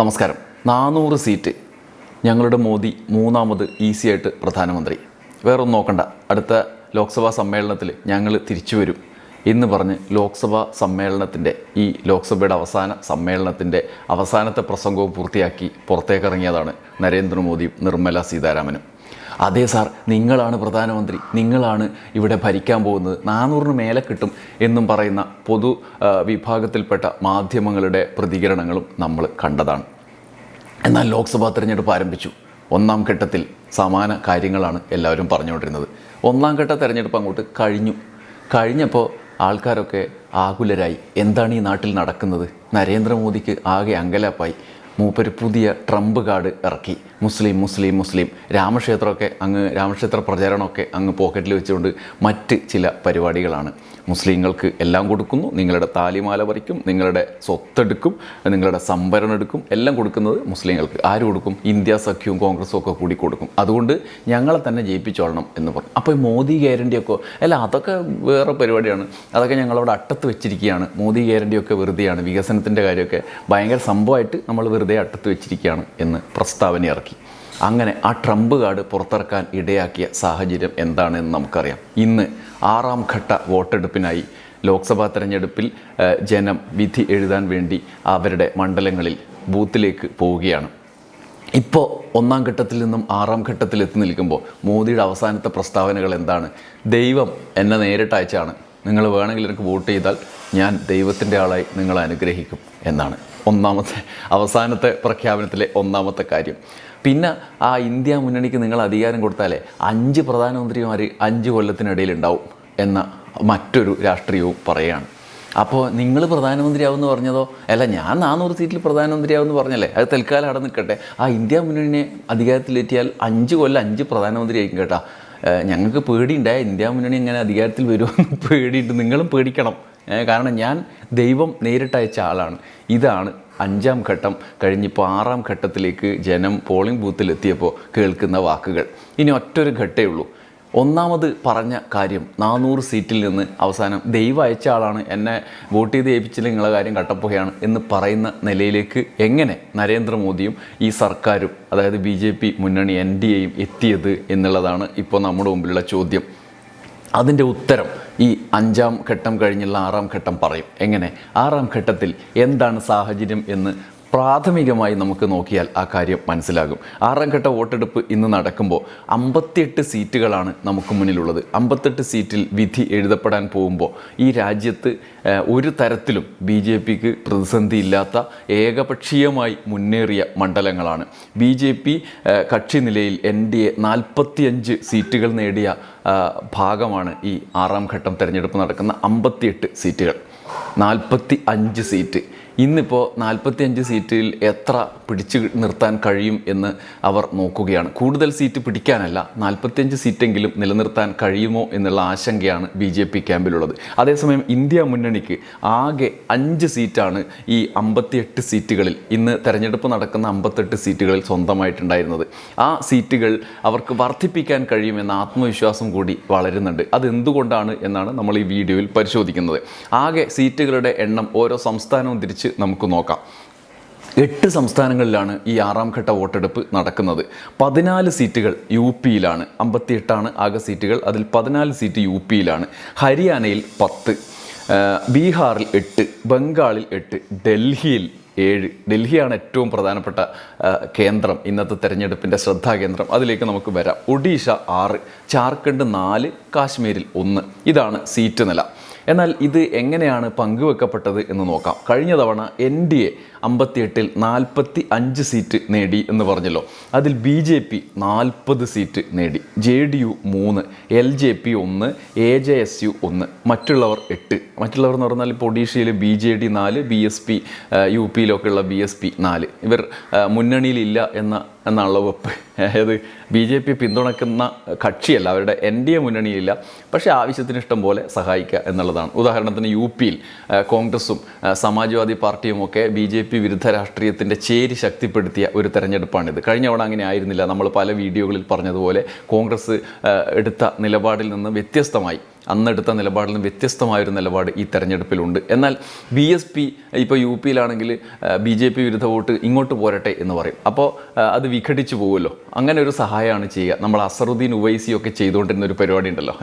നമസ്കാരം. നാനൂറ് സീറ്റ്. ഞങ്ങളുടെ മോദി മൂന്നാമത് ഈസി ആയിട്ട് പ്രധാനമന്ത്രി. വേറൊന്നും നോക്കണ്ട. അടുത്ത ലോക്സഭാ സമ്മേളനത്തിൽ ഞങ്ങൾ തിരിച്ചു വരും എന്ന് പറഞ്ഞ് ലോക്സഭാ സമ്മേളനത്തിന്റെ ഈ ലോക്സഭയുടെ അവസാന സമ്മേളനത്തിന്റെ അവസാനത്തെ പ്രസംഗവും പൂർത്തിയാക്കി പുറത്തേക്കിറങ്ങിയതാണ് നരേന്ദ്രമോദിയും നിർമ്മല സീതാരാമനും. അതെ സാർ നിങ്ങളാണ് പ്രധാനമന്ത്രി. നിങ്ങളാണ് ഇവിടെ ഭരിക്കാൻ പോകുന്നത്. നാനൂറിന് മേലെ കിട്ടും എന്നും പറയുന്ന പൊതു വിഭാഗത്തിൽപ്പെട്ട മാധ്യമങ്ങളുടെ പ്രതികരണങ്ങളും നമ്മൾ കണ്ടതാണ്. എന്നാൽ ലോക്സഭാ തിരഞ്ഞെടുപ്പ് ആരംഭിച്ചു. ഒന്നാം ഘട്ടത്തിൽ സമാന കാര്യങ്ങളാണ് എല്ലാവരും പറഞ്ഞുകൊണ്ടിരുന്നത്. ഒന്നാം ഘട്ട തിരഞ്ഞെടുപ്പ് അങ്ങോട്ട് കഴിഞ്ഞു. കഴിഞ്ഞപ്പോൾ ആൾക്കാരൊക്കെ ആകുലരായി. എന്താണ് ഈ നാട്ടിൽ നടക്കുന്നത്? നരേന്ദ്രമോദിക്ക് ആകെ അങ്കലാപ്പായി. മൂപ്പര് പുതിയ ട്രംപ് കാർഡ് ഇറക്കി. മുസ്ലിം മുസ്ലിം മുസ്ലിം. രാമക്ഷേത്രമൊക്കെ അങ്ങ് രാമക്ഷേത്ര പ്രചാരണമൊക്കെ അങ്ങ് പോക്കറ്റിൽ വെച്ചുകൊണ്ട് മറ്റ് ചില പരിപാടികളാണ്. മുസ്ലിങ്ങൾക്ക് എല്ലാം കൊടുക്കുന്നു. നിങ്ങളുടെ താലിമാല പറിക്കും നിങ്ങളുടെ സ്വത്തെടുക്കും നിങ്ങളുടെ സംഭരണം എടുക്കും. എല്ലാം കൊടുക്കുന്നത് മുസ്ലിങ്ങൾക്ക്. ആര് കൊടുക്കും? ഇന്ത്യ സഖ്യവും കോൺഗ്രസും ഒക്കെ കൂടി കൊടുക്കും. അതുകൊണ്ട് ഞങ്ങളെ തന്നെ ജയിപ്പിച്ചോളണം എന്ന് പറഞ്ഞു. അപ്പോൾ ഈ മോദി ഗ്യാരണ്ടിയൊക്കെ അല്ല അതൊക്കെ വേറെ പരിപാടിയാണ്. അതൊക്കെ ഞങ്ങളവിടെ അട്ടത്ത് വെച്ചിരിക്കുകയാണ്. മോദി ഗ്യാരണ്ടിയൊക്കെ വെറുതെയാണ്. വികസനത്തിന്റെ കാര്യമൊക്കെ ഭയങ്കര സംഭവമായിട്ട് നമ്മൾ വെറുതെ അട്ടത്ത് വെച്ചിരിക്കുകയാണ് എന്ന് പ്രസ്താവന ഇറക്കി. അങ്ങനെ ആ ട്രംപ് കാർഡ് പുറത്തിറക്കാൻ ഇടയാക്കിയ സാഹചര്യം എന്താണെന്ന് നമുക്കറിയാം. ഇന്ന് ആറാം ഘട്ട വോട്ടെടുപ്പിനായി ലോക്സഭാ തെരഞ്ഞെടുപ്പിൽ ജനം വിധി എഴുതാൻ വേണ്ടി അവരുടെ മണ്ഡലങ്ങളിൽ ബൂത്തിലേക്ക് പോവുകയാണ്. ഇപ്പോൾ ഒന്നാം ഘട്ടത്തിൽ നിന്നും ആറാം ഘട്ടത്തിൽ എത്തി നിൽക്കുമ്പോൾ മോദിയുടെ അവസാനത്തെ പ്രസ്താവനകൾ എന്താണ്? ദൈവം എന്നെ നേരിട്ട് അയച്ചാണ്. നിങ്ങൾ വേണമെങ്കിൽ എനിക്ക് വോട്ട് ചെയ്താൽ ഞാൻ ദൈവത്തിന്റെ ആളായി നിങ്ങളെ അനുഗ്രഹിക്കും എന്നാണ് ഒന്നാമത്തെ അവസാനത്തെ പ്രഖ്യാപനത്തിലെ ഒന്നാമത്തെ കാര്യം. പിന്നെ ആ ഇന്ത്യ മുന്നണിക്ക് നിങ്ങൾ അധികാരം കൊടുത്താലേ അഞ്ച് പ്രധാനമന്ത്രിമാർ അഞ്ച് കൊല്ലത്തിനിടയിലുണ്ടാവും എന്ന മറ്റൊരു രാഷ്ട്രീയവും പറയുകയാണ്. അപ്പോൾ നിങ്ങൾ പ്രധാനമന്ത്രിയാവുമെന്ന് പറഞ്ഞതോ? അല്ല ഞാൻ നാനൂറ് സീറ്റിൽ പ്രധാനമന്ത്രിയാവുമെന്ന് പറഞ്ഞല്ലേ? അത് തൽക്കാലം അവിടെ നിൽക്കട്ടെ. ആ ഇന്ത്യ മുന്നണിനെ അധികാരത്തിലെത്തിയാൽ അഞ്ച് കൊല്ലം അഞ്ച് പ്രധാനമന്ത്രി ആയിരിക്കും കേട്ടോ ഞങ്ങൾക്ക് പേടിയുണ്ടായ ഇന്ത്യ മുന്നണി ഇങ്ങനെ അധികാരത്തിൽ വരുമെന്ന് പേടിയുണ്ട്. നിങ്ങളും പേടിക്കണം. കാരണം ഞാൻ ദൈവം നേരിട്ടയച്ച ആളാണ്. ഇതാണ് അഞ്ചാം ഘട്ടം കഴിഞ്ഞിപ്പോൾ ആറാം ഘട്ടത്തിലേക്ക് ജനം പോളിംഗ് ബൂത്തിലെത്തിയപ്പോൾ കേൾക്കുന്ന വാക്കുകൾ. ഇനി ഒറ്റൊരു ഘട്ടേ ഉള്ളൂ. ഒന്നാമത് പറഞ്ഞ കാര്യം നാനൂറ് സീറ്റിൽ നിന്ന് അവസാനം ദൈവം അയച്ച ആളാണ് എന്നെ വോട്ട് ചെയ്ത് ഏൽപ്പിച്ചില്ല നിങ്ങളെ കാര്യം കട്ടപ്പുകയാണ് എന്ന് പറയുന്ന നിലയിലേക്ക് എങ്ങനെ നരേന്ദ്രമോദിയും ഈ സർക്കാരും അതായത് ബി ജെ പി മുന്നണി എൻ ഡി എയും എത്തിയത് എന്നുള്ളതാണ് ഇപ്പോൾ നമ്മുടെ മുമ്പിലുള്ള ചോദ്യം. അതിന്റെ ഉത്തരം ഈ അഞ്ചാം ഘട്ടം കഴിഞ്ഞുള്ള ആറാം ഘട്ടം പറയും. എങ്ങനെ? ആറാം ഘട്ടത്തിൽ എന്താണ് സാഹചര്യം എന്ന് പ്രാഥമികമായി നമുക്ക് നോക്കിയാൽ ആ കാര്യം മനസ്സിലാകും. ആറാം ഘട്ട വോട്ടെടുപ്പ് ഇന്ന് നടക്കുമ്പോൾ അമ്പത്തിയെട്ട് സീറ്റുകളാണ് നമുക്ക് മുന്നിലുള്ളത്. അമ്പത്തെട്ട് സീറ്റിൽ വിധി എഴുതപ്പെടാൻ പോകുമ്പോൾ ഈ രാജ്യത്ത് ഒരു തരത്തിലും ബി ജെ പിക്ക് പ്രതിസന്ധിയില്ലാത്ത ഏകപക്ഷീയമായി മുന്നേറിയ മണ്ഡലങ്ങളാണ്. ബി ജെ പി കക്ഷി നിലയിൽ എൻ ഡി എ നാൽപ്പത്തിയഞ്ച് സീറ്റുകൾ നേടിയ ഭാഗമാണ് ഈ ആറാം ഘട്ടം തിരഞ്ഞെടുപ്പ് നടക്കുന്ന അമ്പത്തിയെട്ട് സീറ്റുകൾ. നാൽപ്പത്തി അഞ്ച് സീറ്റ്. ഇന്നിപ്പോൾ നാൽപ്പത്തി അഞ്ച് സീറ്റിൽ എത്ര പിടിച്ചു നിർത്താൻ കഴിയും എന്ന് അവർ നോക്കുകയാണ്. കൂടുതൽ സീറ്റ് പിടിക്കാനല്ല നാൽപ്പത്തിയഞ്ച് സീറ്റെങ്കിലും നിലനിർത്താൻ കഴിയുമോ എന്നുള്ള ആശങ്കയാണ് ബി ജെ പി ക്യാമ്പിലുള്ളത്. അതേസമയം ഇന്ത്യ മുന്നണിക്ക് ആകെ അഞ്ച് സീറ്റാണ് ഈ അമ്പത്തിയെട്ട് സീറ്റുകളിൽ ഇന്ന് തെരഞ്ഞെടുപ്പ് നടക്കുന്ന അമ്പത്തെട്ട് സീറ്റുകളിൽ സ്വന്തമായിട്ടുണ്ടായിരുന്നത്. ആ സീറ്റുകൾ അവർക്ക് വർദ്ധിപ്പിക്കാൻ കഴിയുമെന്ന ആത്മവിശ്വാസം കൂടി വളരുന്നുണ്ട്. അതെന്തുകൊണ്ടാണ് എന്നാണ് നമ്മൾ ഈ വീഡിയോയിൽ പരിശോധിക്കുന്നത്. ആകെ സീറ്റുകളുടെ എണ്ണം ഓരോ സംസ്ഥാനവും തിരിച്ച് നമുക്ക് നോക്കാം. എട്ട് സംസ്ഥാനങ്ങളിലാണ് ഈ ആറാം ഘട്ട വോട്ടെടുപ്പ് നടക്കുന്നത്. പതിനാല് സീറ്റുകൾ യു പിയിലാണ്. അമ്പത്തിയെട്ടാണ് ആകെ സീറ്റുകൾ. അതിൽ പതിനാല് സീറ്റ് യു പിയിലാണ്. ഹരിയാനയിൽ പത്ത് ബീഹാറിൽ എട്ട് ബംഗാളിൽ എട്ട് ഡൽഹിയിൽ ഏഴ്. ഡൽഹിയാണ് ഏറ്റവും പ്രധാനപ്പെട്ട കേന്ദ്രം ഇന്നത്തെ തെരഞ്ഞെടുപ്പിന്റെ ശ്രദ്ധാകേന്ദ്രം. അതിലേക്ക് നമുക്ക് വരാം. ഒഡീഷ ആറ് ജാർഖണ്ഡ് നാല് കാശ്മീരിൽ ഒന്ന്. ഇതാണ് സീറ്റ് നില. എന്നാൽ ഇത് എങ്ങനെയാണ് പങ്കുവെക്കപ്പെട്ടത് എന്ന് നോക്കാം. കഴിഞ്ഞ തവണ എൻ ഡി എ അമ്പത്തിയെട്ടിൽ നാൽപ്പത്തി അഞ്ച് സീറ്റ് നേടി എന്ന് പറഞ്ഞല്ലോ. അതിൽ ബി ജെ പി നാൽപ്പത് സീറ്റ് നേടി. ജെ ഡി യു മൂന്ന് എൽ ജെ പി ഒന്ന് എ ജെ എസ് യു ഒന്ന്. മറ്റുള്ളവർ എട്ട്. മറ്റുള്ളവർ എന്ന് പറഞ്ഞാൽ ഇപ്പോൾ ഒഡീഷയിൽ ബി ജെ ഡി നാല് ബി എസ് പി യു പിയിലൊക്കെ ഉള്ള ബി എസ് പി നാല്. ഇവർ മുന്നണിയിലില്ല എന്ന എന്നാണല്ലോ വെപ്പ്. അതായത് ബി ജെ പി പിന്തുണക്കുന്ന കക്ഷിയല്ല അവരുടെ എൻ ഡി എ മുന്നണിയില്ല പക്ഷേ ആവശ്യത്തിന് ഇഷ്ടം പോലെ സഹായിക്കുക എന്നുള്ളതാണ്. ഉദാഹരണത്തിന് യു പിയിൽ കോൺഗ്രസും സമാജ്വാദി പാർട്ടിയും ഒക്കെ ബി ജെ പി വിരുദ്ധ രാഷ്ട്രീയത്തിന്റെ ചേരി ശക്തിപ്പെടുത്തിയ ഒരു തെരഞ്ഞെടുപ്പാണിത്. കഴിഞ്ഞ തവണ അങ്ങനെ ആയിരുന്നില്ല. നമ്മൾ പല വീഡിയോകളിൽ പറഞ്ഞതുപോലെ കോൺഗ്രസ് എടുത്ത നിലപാടിൽ നിന്ന് വ്യത്യസ്തമായി അന്നെടുത്ത നിലപാടിൽ നിന്ന് വ്യത്യസ്തമായൊരു നിലപാട് ഈ തെരഞ്ഞെടുപ്പിലുണ്ട്. എന്നാൽ ബി എസ് പി ഇപ്പോൾ യു പിയിലാണെങ്കിൽ ബി ജെ പി വിരുദ്ധ വോട്ട് ഇങ്ങോട്ട് പോരട്ടെ എന്ന് പറയും. അപ്പോൾ അത് വിഘടിച്ചു പോകുമല്ലോ. അങ്ങനെ ഒരു സഹായമാണ് ചെയ്യുക. നമ്മൾ അസറുദ്ദീൻ ഉവൈസി ഒക്കെ ചെയ്തുകൊണ്ടിരുന്ന ഒരു പരിപാടി ഉണ്ടല്ലോ.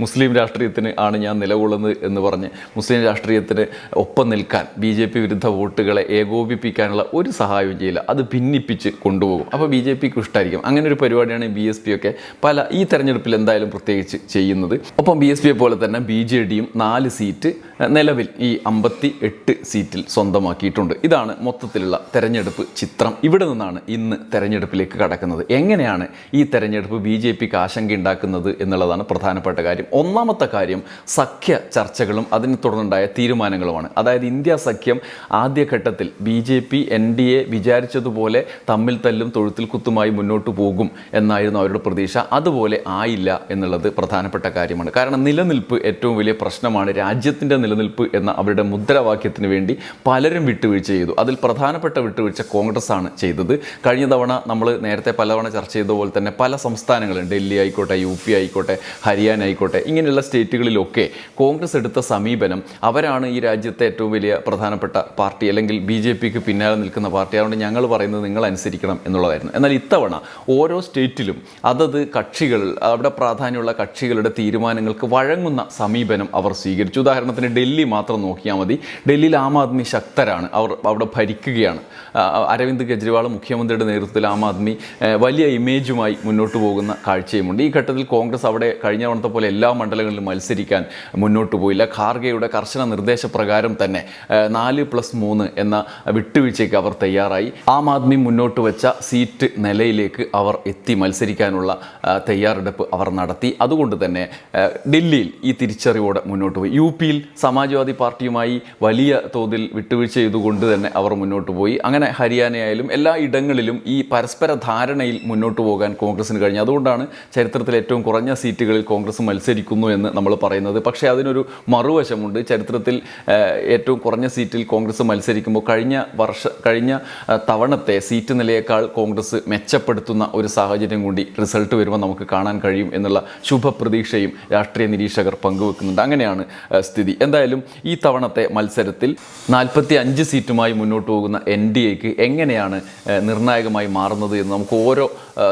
മുസ്ലിം രാഷ്ട്രീയത്തിന് ആണ് ഞാൻ നിലകൊള്ളുന്നത് എന്ന് പറഞ്ഞ് മുസ്ലിം രാഷ്ട്രീയത്തിന് ഒപ്പം നിൽക്കാൻ ബി ജെ പി വിരുദ്ധ വോട്ടുകളെ ഏകോപിപ്പിക്കാനുള്ള ഒരു സഹായവും ചെയ്യില്ല. അത് ഭിന്നിപ്പിച്ച് കൊണ്ടുപോകും. അപ്പോൾ ബി ജെ പിക്ക് ഇഷ്ടമായിരിക്കും അങ്ങനെ ഒരു പരിപാടിയാണ് ബി എസ് പി ഒക്കെ പല ഈ തെരഞ്ഞെടുപ്പിൽ എന്തായാലും പ്രത്യേകിച്ച് ചെയ്യുന്നത്. ഒപ്പം ബി എസ് പിയെ പോലെ തന്നെ ബി ജെ ഡിയും നാല് സീറ്റ് നിലവിൽ ഈ അമ്പത്തി എട്ട് സീറ്റിൽ സ്വന്തമാക്കിയിട്ടുണ്ട്. ഇതാണ് മൊത്തത്തിലുള്ള തെരഞ്ഞെടുപ്പ് ചിത്രം. ഇവിടെ നിന്നാണ് ഇന്ന് തെരഞ്ഞെടുപ്പിലേക്ക് കടക്കുന്നത്. എങ്ങനെയാണ് ഈ തെരഞ്ഞെടുപ്പ് ബി ജെ പിക്ക് ആശങ്ക ഉണ്ടാക്കുന്നത് എന്നുള്ളതാണ് പ്രധാനപ്പെട്ട കാര്യം. ഒന്നാമത്തെ കാര്യം സഖ്യ ചർച്ചകളും അതിനെ തുടർന്നുണ്ടായ തീരുമാനങ്ങളുമാണ്. അതായത് ഇന്ത്യ സഖ്യം ആദ്യഘട്ടത്തിൽ B J P N D A വിചാരിച്ചതുപോലെ തമ്മിൽ തല്ലും തൊഴുത്തിൽ കുത്തുമായി മുന്നോട്ട് പോകും എന്നായിരുന്നു അവരുടെ പ്രതീക്ഷ. അതുപോലെ ആയില്ല എന്നുള്ളത് പ്രധാനപ്പെട്ട കാര്യമാണ്. കാരണം നിലനിൽപ്പ് ഏറ്റവും വലിയ പ്രശ്നമാണ് രാജ്യത്തിന്റെ നിലനിൽപ്പ് എന്ന അവരുടെ മുദ്രാവാക്യത്തിന് വേണ്ടി പലരും വിട്ടുവീഴ്ച ചെയ്തു. അതിൽ പ്രധാനപ്പെട്ട വിട്ടുവീഴ്ച കോൺഗ്രസ് ആണ് ചെയ്തത്. കഴിഞ്ഞ തവണ നമ്മൾ നേരത്തെ പലതവണ ചർച്ച ചെയ്ത പോലെ തന്നെ പല സംസ്ഥാനങ്ങളും ഡൽഹി ആയിക്കോട്ടെ യു പി ആയിക്കോട്ടെ ഹരിയാന ആയിക്കോട്ടെ ഇങ്ങനെയുള്ള സ്റ്റേറ്റുകളിലൊക്കെ കോൺഗ്രസ് എടുത്ത സമീപനം അവരാണ് ഈ രാജ്യത്തെ ഏറ്റവും വലിയ പ്രധാനപ്പെട്ട പാർട്ടി അല്ലെങ്കിൽ ബി ജെ പിക്ക് പിന്നാലെ നിൽക്കുന്ന പാർട്ടി. അതുകൊണ്ട് ഞങ്ങൾ പറയുന്നത് നിങ്ങൾ അനുസരിക്കണം എന്നുള്ളതായിരുന്നു. എന്നാൽ ഇത്തവണ ഓരോ സ്റ്റേറ്റിലും അതത് കക്ഷികൾ അവിടെ പ്രാധാന്യമുള്ള കക്ഷികളുടെ തീരുമാനങ്ങൾക്ക് വഴങ്ങുന്ന സമീപനം അവർ സ്വീകരിച്ചു. ഉദാഹരണത്തിന് ഡൽഹി മാത്രം നോക്കിയാൽ മതി. ഡൽഹിയിൽ ആം ആദ്മി ശക്തരാണ്. അവർ അവിടെ ഭരിക്കുകയാണ്. അരവിന്ദ് കെജ്രിവാൾ മുഖ്യമന്ത്രിയുടെ നേതൃത്വത്തിൽ ആം ആദ്മി വലിയ ഇമേജുമായി മുന്നോട്ട് പോകുന്ന കാഴ്ചയുമുണ്ട്. ഈ ഘട്ടത്തിൽ കോൺഗ്രസ് അവിടെ കഴിഞ്ഞ തവണത്തെ പോലെ എല്ലാ മണ്ഡലങ്ങളിലും മത്സരിക്കാൻ മുന്നോട്ട് പോയില്ല. ഖാർഗെയുടെ കർശന നിർദ്ദേശപ്രകാരം തന്നെ നാല് പ്ലസ് മൂന്ന് എന്ന വിട്ടുവീഴ്ചയ്ക്ക് അവർ തയ്യാറായി. ആം ആദ്മി മുന്നോട്ട് വെച്ച സീറ്റ് നിലയിലേക്ക് അവർ എത്തി മത്സരിക്കാനുള്ള തയ്യാറെടുപ്പ് അവർ നടത്തി. അതുകൊണ്ട് തന്നെ ഡൽഹിയിൽ ഈ തിരിച്ചറിവോടെ മുന്നോട്ട് പോയി. യു പിയിൽ സമാജ്വാദി പാർട്ടിയുമായി വലിയ തോതിൽ വിട്ടുവീഴ്ച ചെയ്തുകൊണ്ട് തന്നെ അവർ മുന്നോട്ട് പോയി. അങ്ങനെ ഹരിയാനയായാലും എല്ലാ ഇടങ്ങളിലും ഈ പരസ്പര ധാരണയിൽ മുന്നോട്ട് പോകാൻ കോൺഗ്രസിന് കഴിഞ്ഞു. അതുകൊണ്ടാണ് ചരിത്രത്തിൽ ഏറ്റവും കുറഞ്ഞ സീറ്റുകളിൽ കോൺഗ്രസ് മത്സരിക്കുന്നു എന്ന് നമ്മൾ പറയുന്നത്. പക്ഷേ അതിനൊരു മറുവശമുണ്ട്. ചരിത്രത്തിൽ ഏറ്റവും കുറഞ്ഞ സീറ്റിൽ കോൺഗ്രസ് മത്സരിക്കുമ്പോൾ കഴിഞ്ഞ വർഷ കഴിഞ്ഞ തവണത്തെ സീറ്റ് നിലയേക്കാൾ കോൺഗ്രസ് മെച്ചപ്പെടുത്തുന്ന ഒരു സാഹചര്യം കൂടി റിസൾട്ട് വരുമ്പോൾ നമുക്ക് കാണാൻ കഴിയും എന്നുള്ള ശുഭപ്രതീക്ഷയും രാഷ്ട്രീയ നിരീക്ഷകർ പങ്കുവെക്കുന്നുണ്ട്. അങ്ങനെയാണ് സ്ഥിതി. എന്തായാലും ഈ തവണത്തെ മത്സരത്തിൽ നാൽപ്പത്തി അഞ്ച് സീറ്റുമായി മുന്നോട്ട് പോകുന്ന എൻ ഡി എക്ക് എങ്ങനെയാണ് നിർണായകമായി മാറുന്നത് എന്ന് നമുക്ക് ഓരോ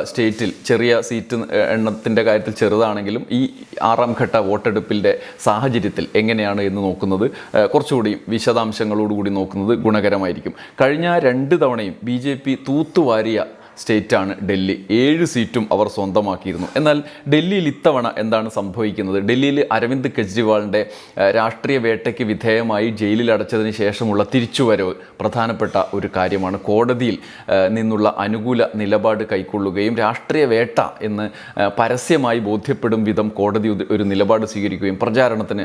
സ്റ്റേറ്റിൽ ചെറിയ സീറ്റ് എണ്ണത്തിന്റെ കാര്യത്തിൽ ചെറുതാണെങ്കിലും ഈ ആറാം ഘട്ട വോട്ടെടുപ്പിന്റെ സാഹചര്യത്തിൽ എങ്ങനെയാണ് എന്ന് നോക്കുന്നത് കുറച്ചുകൂടി വിശദാംശങ്ങളോടുകൂടി നോക്കുന്നത് ഗുണകരമായിരിക്കും. കഴിഞ്ഞ രണ്ട് തവണയും ബി ജെ പി തൂത്തുവാരിയ സ്റ്റേറ്റാണ് ഡൽഹി. ഏഴ് സീറ്റും അവർ സ്വന്തമാക്കിയിരുന്നു. എന്നാൽ ഡൽഹിയിൽ ഇത്തവണ എന്താണ് സംഭവിക്കുന്നത്? ഡൽഹിയിൽ അരവിന്ദ് കെജ്രിവാളിന്റെ രാഷ്ട്രീയ വേട്ടയ്ക്ക് വിധേയമായി ജയിലിൽ അടച്ചതിന് ശേഷമുള്ള തിരിച്ചുവരവ് പ്രധാനപ്പെട്ട ഒരു കാര്യമാണ്. കോടതിയിൽ നിന്നുള്ള അനുകൂല നിലപാട് കൈക്കൊള്ളുകയും രാഷ്ട്രീയ വേട്ട എന്ന് പരസ്യമായി ബോധ്യപ്പെടും വിധം കോടതി ഒരു- നിലപാട് സ്വീകരിക്കുകയും പ്രചാരണത്തിന്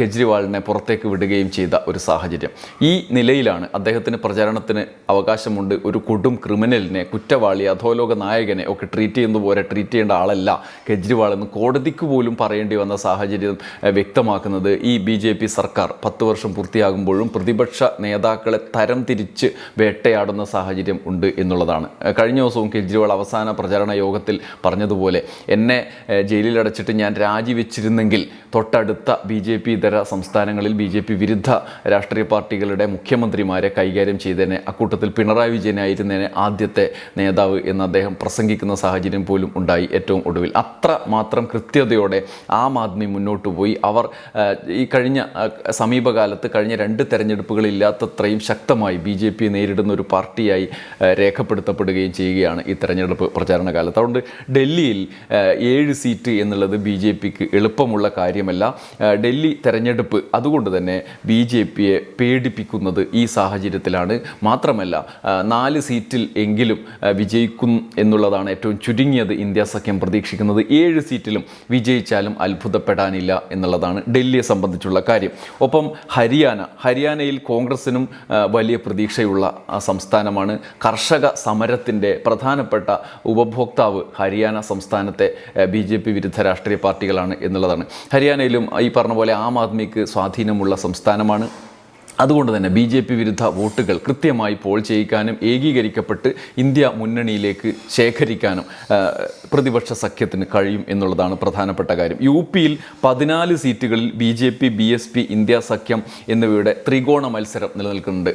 കെജ്രിവാളിനെ പുറത്തേക്ക് വിടുകയും ചെയ്ത ഒരു സാഹചര്യം. ഈ നിലയിലാണ് അദ്ദേഹത്തിന് പ്രചാരണത്തിന് അവകാശമുണ്ട് ഒരു കൊടും ക്രിമിനലിനെ കുറ്റവാളി അധോലോക നായകനെ ഒക്കെ ട്രീറ്റ് ചെയ്യുന്ന പോലെ ട്രീറ്റ് ചെയ്യേണ്ട ആളല്ല. കെജ്രിവാൾ എന്ന് കോടതിക്ക് പോലും പറയേണ്ടി വന്ന സാഹചര്യം വ്യക്തമാക്കുന്നത് ഈ ബി ജെ പി സർക്കാർ പത്ത് വർഷം പൂർത്തിയാകുമ്പോഴും പ്രതിപക്ഷ നേതാക്കളെ തരം തിരിച്ച് വേട്ടയാടുന്ന സാഹചര്യം ഉണ്ട് എന്നുള്ളതാണ്. കഴിഞ്ഞ ദിവസവും കെജ്രിവാൾ അവസാന പ്രചാരണ യോഗത്തിൽ പറഞ്ഞതുപോലെ എന്നെ ജയിലിലടച്ചിട്ട് ഞാൻ രാജിവെച്ചിരുന്നെങ്കിൽ തൊട്ടടുത്ത ബി ജെ പി ഇതര സംസ്ഥാനങ്ങളിൽ ബി ജെ പി വിരുദ്ധ രാഷ്ട്രീയ പാർട്ടികളുടെ മുഖ്യമന്ത്രിമാരെ കൈകാര്യം ചെയ്തേനെ. അക്കൂട്ടത്തിൽ പിണറായി വിജയനായിരുന്നേനെ ആദ്യത്തെ നേതാവ് എന്ന് അദ്ദേഹം പ്രസംഗിക്കുന്ന സാഹചര്യം പോലും ഉണ്ടായി ഏറ്റവും ഒടുവിൽ. അത്ര മാത്രം കൃത്യതയോടെ ആം ആദ്മി മുന്നോട്ട് പോയി. അവർ ഈ കഴിഞ്ഞ സമീപകാലത്ത് കഴിഞ്ഞ രണ്ട് തെരഞ്ഞെടുപ്പുകളിൽ ഇല്ലാത്തത്രയും ശക്തമായി ബി ജെ പി നേരിടുന്ന ഒരു പാർട്ടിയായി രേഖപ്പെടുത്തപ്പെടുകയും ചെയ്യുകയാണ് ഈ തെരഞ്ഞെടുപ്പ് പ്രചാരണ കാലത്ത് അതുകൊണ്ട് ഡൽഹിയിൽ ഏഴ് സീറ്റ് എന്നുള്ളത് ബി ജെ പിക്ക് എളുപ്പമുള്ള കാര്യമല്ല. ഡൽഹി തെരഞ്ഞെടുപ്പ് അതുകൊണ്ട് തന്നെ ബി ജെ പിയെ പേടിപ്പിക്കുന്നത് ഈ സാഹചര്യത്തിലാണ്. മാത്രമല്ല നാല് സീറ്റിൽ എങ്കിലും വിജയിക്കും എന്നുള്ളതാണ് ഏറ്റവും ചുരുങ്ങിയത് ഇന്ത്യ സഖ്യം പ്രതീക്ഷിക്കുന്നത്. ഏഴ് സീറ്റിലും വിജയിച്ചാലും അത്ഭുതപ്പെടാനില്ല എന്നുള്ളതാണ് ഡൽഹിയെ സംബന്ധിച്ചുള്ള കാര്യം. ഒപ്പം ഹരിയാന ഹരിയാനയിൽ കോൺഗ്രസിനും വലിയ പ്രതീക്ഷയുള്ള സംസ്ഥാനമാണ്. കർഷക സമരത്തിന്റെ പ്രധാനപ്പെട്ട ഉപഭോക്താവ് ഹരിയാന സംസ്ഥാനത്തെ ബി ജെ പി വിരുദ്ധ രാഷ്ട്രീയ പാർട്ടികളാണ് എന്നുള്ളതാണ്. ഹരിയാനയിലും ഈ പറഞ്ഞ പോലെ ആം ആദ്മിക്ക് സ്വാധീനമുള്ള സംസ്ഥാനമാണ്. അതുകൊണ്ട് തന്നെ ബി ജെ പി വിരുദ്ധ വോട്ടുകൾ കൃത്യമായി പോൾ ചെയ്യിക്കാനും ഏകീകരിക്കപ്പെട്ട് ഇന്ത്യ മുന്നണിയിലേക്ക് ശേഖരിക്കാനും പ്രതിപക്ഷ സഖ്യത്തിന് കഴിയും എന്നുള്ളതാണ് പ്രധാനപ്പെട്ട കാര്യം. യു പിയിൽ പതിനാല് സീറ്റുകളിൽ B J P B S P India സഖ്യം എന്നിവയുടെ ത്രികോണ മത്സരം നിലനിൽക്കുന്നുണ്ട്.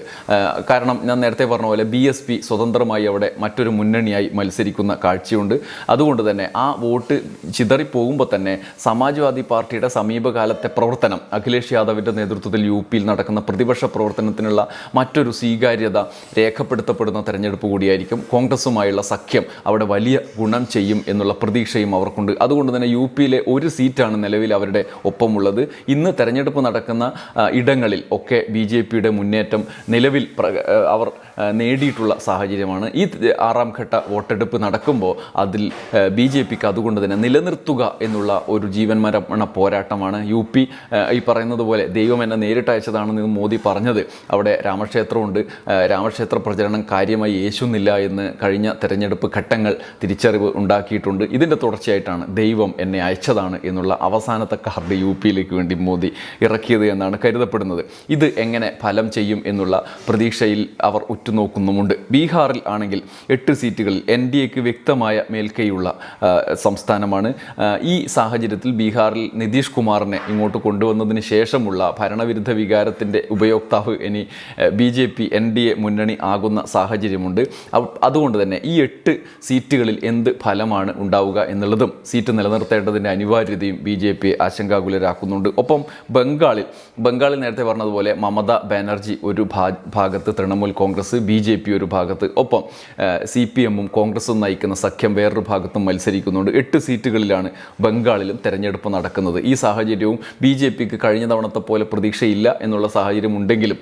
കാരണം ഞാൻ നേരത്തെ പറഞ്ഞ പോലെ ബി എസ് പി സ്വതന്ത്രമായി അവിടെ മറ്റൊരു മുന്നണിയായി മത്സരിക്കുന്ന കാഴ്ചയുണ്ട്. അതുകൊണ്ട് തന്നെ ആ വോട്ട് ചിതറിപ്പോകുമ്പോൾ തന്നെ സമാജ്വാദി പാർട്ടിയുടെ സമീപകാലത്തെ പ്രവർത്തനം അഖിലേഷ് യാദവിന്റെ നേതൃത്വത്തിൽ യു പിയിൽ നടക്കുന്ന പ്രതിപക്ഷ പ്രവർത്തനത്തിനുള്ള മറ്റൊരു സ്വീകാര്യത രേഖപ്പെടുത്തപ്പെടുന്ന തെരഞ്ഞെടുപ്പ് കൂടിയായിരിക്കും. കോൺഗ്രസുമായുള്ള സഖ്യം അവിടെ വലിയ ഗുണം ചെയ്യും എന്നുള്ള പ്രതീക്ഷയും അവർക്കുണ്ട്. അതുകൊണ്ട് തന്നെ യു പിയിലെ ഒരു സീറ്റാണ് നിലവിൽ അവരുടെ ഒപ്പമുള്ളത്. ഇന്ന് തെരഞ്ഞെടുപ്പ് നടക്കുന്ന ഇടങ്ങളിൽ ഒക്കെ ബി ജെ പിയുടെ മുന്നേറ്റം നിലവിൽ അവർ നേടിയിട്ടുള്ള സാഹചര്യമാണ്. ഈ ആറാം ഘട്ട വോട്ടെടുപ്പ് നടക്കുമ്പോൾ അതിൽ ബി ജെ പിക്ക് അതുകൊണ്ട് തന്നെ നിലനിർത്തുക എന്നുള്ള ഒരു ജീവൻ മരണ പോരാട്ടമാണ് യു പി. ഈ പറയുന്നത് പോലെ ദൈവം എന്നെ നേരിട്ടയച്ചതാണെന്ന് മോദി പറഞ്ഞത്. അവിടെ രാമക്ഷേത്രമുണ്ട്. രാമക്ഷേത്ര പ്രചരണം കാര്യമായി യേശുന്നില്ല എന്ന് കഴിഞ്ഞ തെരഞ്ഞെടുപ്പ് ഘട്ടങ്ങൾ തിരിച്ചറിവ് ഉണ്ടാക്കിയിട്ടുണ്ട്. ഇതിന്റെ തുടർച്ചയായിട്ടാണ് ദൈവം എന്നെ അയച്ചതാണ് എന്നുള്ള അവസാനത്തെ കാർഡ് യു പിയിലേക്ക് വേണ്ടി മോദി ഇറക്കിയത് എന്നാണ് കരുതപ്പെടുന്നത്. ഇത് എങ്ങനെ ഫലം ചെയ്യും എന്നുള്ള പ്രതീക്ഷയിൽ അവർ ഉറ്റുനോക്കുന്നുമുണ്ട്. ബീഹാറിൽ ആണെങ്കിൽ എട്ട് സീറ്റുകളിൽ എൻ ഡി എക്ക് വ്യക്തമായ മേൽക്കൈയുള്ള സംസ്ഥാനമാണ്. ഈ സാഹചര്യത്തിൽ ബീഹാറിൽ നിതീഷ് കുമാറിനെ ഇങ്ങോട്ട് കൊണ്ടുവന്നതിന് ശേഷമുള്ള ഭരണവിരുദ്ധ വികാരത്തിന്റെ ഉപയോക്താവ് ഇനി B J P N D A മുന്നണി ആകുന്ന സാഹചര്യമുണ്ട്. അതുകൊണ്ട് തന്നെ ഈ എട്ട് സീറ്റുകളിൽ എന്ത് ഫലമാണ് ഉണ്ടാവുക എന്നുള്ളതും സീറ്റ് നിലനിർത്തേണ്ടതിന്റെ അനിവാര്യതയും ബി ജെ പി ആശങ്കാകുലരാക്കുന്നുണ്ട്. ഒപ്പം ബംഗാളിൽ ബംഗാളിൽ നേരത്തെ പറഞ്ഞതുപോലെ മമത ബാനർജി ഒരു ഭാഗത്ത് Trinamool Congress B J P ഒരു ഭാഗത്ത്. ഒപ്പം സി പി എമ്മും കോൺഗ്രസും നയിക്കുന്ന സഖ്യം വേറൊരു ഭാഗത്തും മത്സരിക്കുന്നുണ്ട്. എട്ട് സീറ്റുകളിലാണ് ബംഗാളിലും തെരഞ്ഞെടുപ്പ് നടക്കുന്നത്. ഈ സാഹചര്യവും ബി ജെ പിക്ക് കഴിഞ്ഞ തവണത്തെ പോലെ പ്രതീക്ഷയില്ല എന്നുള്ള സാഹചര്യം ഉണ്ടെങ്കിലും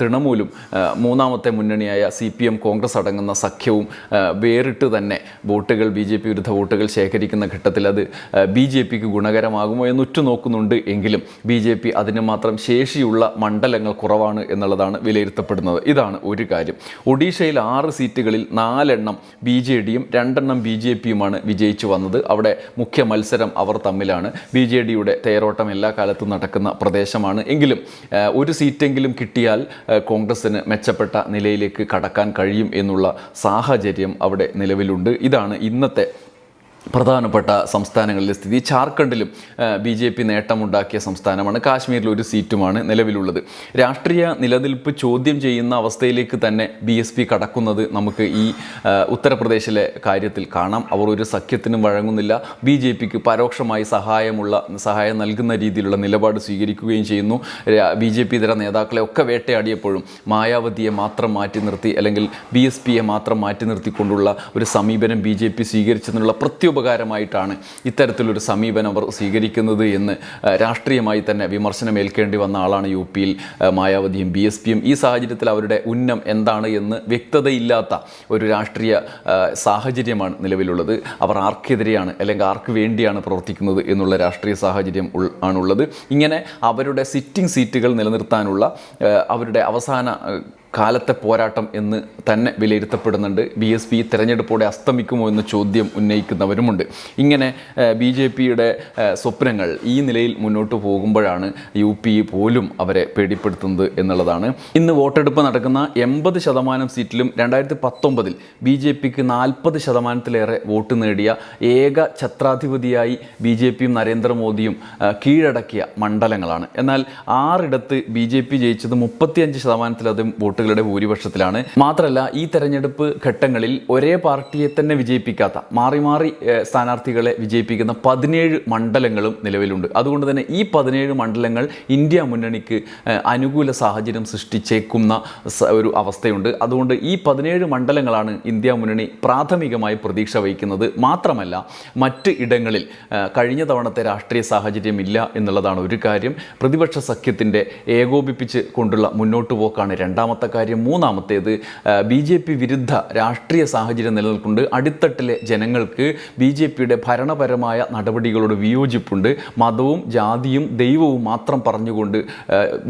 തൃണമൂലും മൂന്നാമത്തെ മുന്നണിയായ സി പി എം കോൺഗ്രസ് അടങ്ങുന്ന സഖ്യവും വേറിട്ട് തന്നെ വോട്ടുകൾ ബി ജെ പി വിരുദ്ധ വോട്ടുകൾ ശേഖരിക്കുന്ന ഘട്ടത്തിൽ അത് ബി ജെ പിക്ക് ഗുണകരമാകുമോ എന്ന് ഉറ്റുനോക്കുന്നുണ്ട് എങ്കിലും ബി ജെ പി അതിന് മാത്രം ശേഷിയുള്ള മണ്ഡലങ്ങൾ കുറവാണ് എന്നുള്ളതാണ് വിലയിരുത്തപ്പെടുന്നത്. ഇതാണ് ഒരു കാര്യം. ഒഡീഷയിൽ ആറ് സീറ്റുകളിൽ നാലെണ്ണം ബി ജെ ഡിയും രണ്ടെണ്ണം ബി ജെ പിയുമാണ് വിജയിച്ചു വന്നത്. അവിടെ മുഖ്യ മത്സരം അവർ തമ്മിലാണ്. ബി ജെ ഡിയുടെ തേരോട്ടം എല്ലാ കാലത്തും നടക്കുന്ന പ്രദേശമാണ്. എങ്കിലും ഒരു സീറ്റെങ്കിലും കിട്ടിയാൽ കോൺഗ്രസിന് മെച്ചപ്പെട്ട നിലയിലേക്ക് കടക്കാൻ കഴിയും എന്നുള്ള സാഹചര്യം അവിടെ നിലവിലുണ്ട്. ഇതാണ് ഇന്നത്തെ പ്രധാനപ്പെട്ട സംസ്ഥാനങ്ങളിലെ സ്ഥിതി. ജാർഖണ്ഡിലും ബി ജെ പി നേട്ടമുണ്ടാക്കിയ സംസ്ഥാനമാണ് കാശ്മീരിൽ ഒരു സീറ്റുമാണ് നിലവിലുള്ളത്. രാഷ്ട്രീയ നിലനിൽപ്പ് ചോദ്യം ചെയ്യുന്ന അവസ്ഥയിലേക്ക് തന്നെ ബി എസ് പി കടക്കുന്നത് നമുക്ക് ഈ ഉത്തർപ്രദേശിലെ കാര്യത്തിൽ കാണാം. അവർ ഒരു സഖ്യത്തിനും വഴങ്ങുന്നില്ല. ബി ജെ പിക്ക് പരോക്ഷമായി സഹായമുള്ള സഹായം നൽകുന്ന രീതിയിലുള്ള നിലപാട് സ്വീകരിക്കുകയും ചെയ്യുന്നു. ബി ജെ പി ഇതര നേതാക്കളെ ഒക്കെ വേട്ടയാടിയപ്പോഴും മായാവതിയെ മാത്രം മാറ്റി നിർത്തി അല്ലെങ്കിൽ ബി എസ് പിയെ മാത്രം മാറ്റി നിർത്തിക്കൊണ്ടുള്ള ഒരു സമീപനം ബി ജെ പി സ്വീകരിച്ചതിനുള്ള പ്രത്യുപകാരമായിട്ടാണ് ഇത്തരത്തിലൊരു സമീപനം അവർ സ്വീകരിക്കുന്നത് എന്ന് രാഷ്ട്രീയമായി തന്നെ വിമർശനം ഏൽക്കേണ്ടി വന്ന ആളാണ് യു പിയിൽ മായാവതിയും ബി എസ് പിയും. ഈ സാഹചര്യത്തിൽ അവരുടെ ഉന്നം എന്താണ് എന്ന് വ്യക്തതയില്ലാത്ത ഒരു രാഷ്ട്രീയ സാഹചര്യമാണ് നിലവിലുള്ളത്. അവർ ആർക്കെതിരെയാണ് അല്ലെങ്കിൽ ആർക്ക് വേണ്ടിയാണ് പ്രവർത്തിക്കുന്നത് എന്നുള്ള രാഷ്ട്രീയ സാഹചര്യം ആണുള്ളത്. ഇങ്ങനെ അവരുടെ സിറ്റിംഗ് സീറ്റുകൾ നിലനിർത്താനുള്ള അവരുടെ അവസാന കാലത്തെ പോരാട്ടം എന്ന് തന്നെ വിലയിരുത്തപ്പെടുന്നുണ്ട്. ബി എസ് പി തെരഞ്ഞെടുപ്പോടെ അസ്തമിക്കുമോ എന്ന ചോദ്യം ഉന്നയിക്കുന്നവരുമുണ്ട്. ഇങ്ങനെ ബി ജെ പിയുടെ സ്വപ്നങ്ങൾ ഈ നിലയിൽ മുന്നോട്ട് പോകുമ്പോഴാണ് യു പി പോലും അവരെ പേടിപ്പെടുത്തുന്നത് എന്നുള്ളതാണ്. ഇന്ന് വോട്ടെടുപ്പ് നടക്കുന്ന എൺപത് ശതമാനം സീറ്റിലും രണ്ടായിരത്തി പത്തൊമ്പതിൽ ബി ജെ പിക്ക് നാൽപ്പത് ശതമാനത്തിലേറെ വോട്ട് നേടിയ ഏക ഛത്രാധിപതിയായി ബി ജെ പിയും നരേന്ദ്രമോദിയും കീഴടക്കിയ മണ്ഡലങ്ങളാണ്. എന്നാൽ ആറിടത്ത് ബി ജെ പി ജയിച്ചത് മുപ്പത്തിയഞ്ച് ശതമാനത്തിലധികം വോട്ടുകളുടെ ഭൂരിപക്ഷത്തിലാണ്. മാത്രമല്ല ഈ തെരഞ്ഞെടുപ്പ് ഘട്ടങ്ങളിൽ ഒരേ പാർട്ടിയെ തന്നെ വിജയിപ്പിക്കാത്ത മാറി മാറി സ്ഥാനാർത്ഥികളെ വിജയിപ്പിക്കുന്ന പതിനേഴ് മണ്ഡലങ്ങളും നിലവിലുണ്ട്. അതുകൊണ്ട് തന്നെ ഈ പതിനേഴ് മണ്ഡലങ്ങൾ ഇന്ത്യ മുന്നണിക്ക് അനുകൂല സാഹചര്യം സൃഷ്ടിച്ചേക്കുന്ന ഒരു അവസ്ഥയുണ്ട്. അതുകൊണ്ട് ഈ പതിനേഴ് മണ്ഡലങ്ങളാണ് ഇന്ത്യ മുന്നണി പ്രാഥമികമായി പ്രതീക്ഷ വഹിക്കുന്നത്. മാത്രമല്ല മറ്റ് ഇടങ്ങളിൽ കഴിഞ്ഞ തവണത്തെ രാഷ്ട്രീയ സാഹചര്യം ഇല്ല എന്നുള്ളതാണ് ഒരു കാര്യം. പ്രതിപക്ഷ സഖ്യത്തിന്റെ ഏകോപിപ്പിച്ച് കൊണ്ടുള്ള മുന്നോട്ട് പോക്കാണ് രണ്ടാമത്തെ കാര്യം മൂന്നാമത്തേത് ബി ജെ പി വിരുദ്ധ രാഷ്ട്രീയ സാഹചര്യം നിലനിൽക്കുന്നുണ്ട് അടിത്തട്ടിലെ ജനങ്ങൾക്ക് ബി ജെ പിയുടെ ഭരണപരമായ നടപടികളോട് വിയോജിപ്പുണ്ട്. മതവും ജാതിയും ദൈവവും മാത്രം പറഞ്ഞുകൊണ്ട്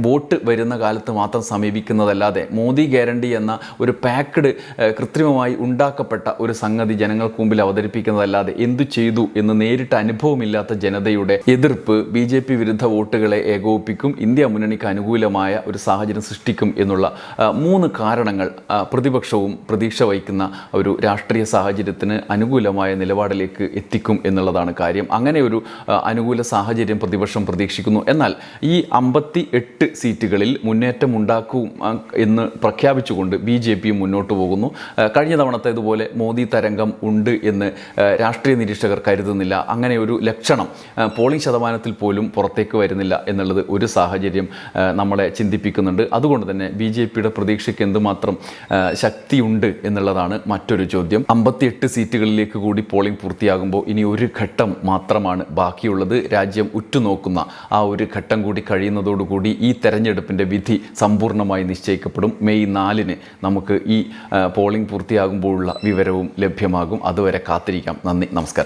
വോട്ട് വരുന്ന കാലത്ത് മാത്രം സമീപിക്കുന്നതല്ലാതെ മോദി ഗ്യാരണ്ടി എന്ന ഒരു പാക്കഡ് കൃത്രിമമായി ഉണ്ടാക്കപ്പെട്ട ഒരു സംഗതി ജനങ്ങൾക്ക് മുമ്പിൽ അവതരിപ്പിക്കുന്നതല്ലാതെ എന്തു ചെയ്തു എന്ന് നേരിട്ട് അനുഭവമില്ലാത്ത ജനതയുടെ എതിർപ്പ് ബി ജെ പി വിരുദ്ധ വോട്ടുകളെ ഏകോപിപ്പിക്കും. ഇന്ത്യ മുന്നണിക്ക് അനുകൂലമായ ഒരു സാഹചര്യം സൃഷ്ടിക്കും എന്നുള്ള മൂന്ന് കാരണങ്ങൾ പ്രതിപക്ഷവും പ്രതീക്ഷ വഹിക്കുന്ന ഒരു രാഷ്ട്രീയ സാഹചര്യത്തിന് അനുകൂലമായ നിലപാടിലേക്ക് എത്തിക്കും എന്നുള്ളതാണ് കാര്യം. അങ്ങനെ ഒരു അനുകൂല സാഹചര്യം പ്രതിപക്ഷം പ്രതീക്ഷിക്കുന്നു. എന്നാൽ ഈ അമ്പത്തി എട്ട് സീറ്റുകളിൽ മുന്നേറ്റം ഉണ്ടാക്കും എന്ന് പ്രഖ്യാപിച്ചുകൊണ്ട് ബി ജെ പിയും മുന്നോട്ട് പോകുന്നു. കഴിഞ്ഞ തവണത്തെ ഇതുപോലെ മോദി തരംഗം ഉണ്ട് എന്ന് രാഷ്ട്രീയ നിരീക്ഷകർ കരുതുന്നില്ല. അങ്ങനെ ഒരു ലക്ഷണം പോളിംഗ് ശതമാനത്തിൽ പോലും പുറത്തേക്ക് വരുന്നില്ല എന്നുള്ളത് ഒരു സാഹചര്യം നമ്മളെ ചിന്തിപ്പിക്കുന്നുണ്ട്. അതുകൊണ്ട് തന്നെ ബി ജെ പിയുടെ പ്രതീക്ഷയ്ക്ക് എന്തുമാത്രം ശക്തിയുണ്ട് എന്നുള്ളതാണ് മറ്റൊരു ചോദ്യം. അമ്പത്തിയെട്ട് സീറ്റുകളിലേക്ക് കൂടി പോളിംഗ് പൂർത്തിയാകുമ്പോൾ ഇനി ഒരു ഘട്ടം മാത്രമാണ് ബാക്കിയുള്ളത്. രാജ്യം ഉറ്റുനോക്കുന്ന ആ ഒരു ഘട്ടം കൂടി കഴിയുന്നതോടുകൂടി ഈ തെരഞ്ഞെടുപ്പിന്റെ വിധി സമ്പൂർണമായി നിശ്ചയിക്കപ്പെടും. മെയ് നാലിന് നമുക്ക് ഈ പോളിംഗ് പൂർത്തിയാകുമ്പോഴുള്ള വിവരവും ലഭ്യമാകും. അതുവരെ കാത്തിരിക്കാം. നന്ദി നമസ്കാരം.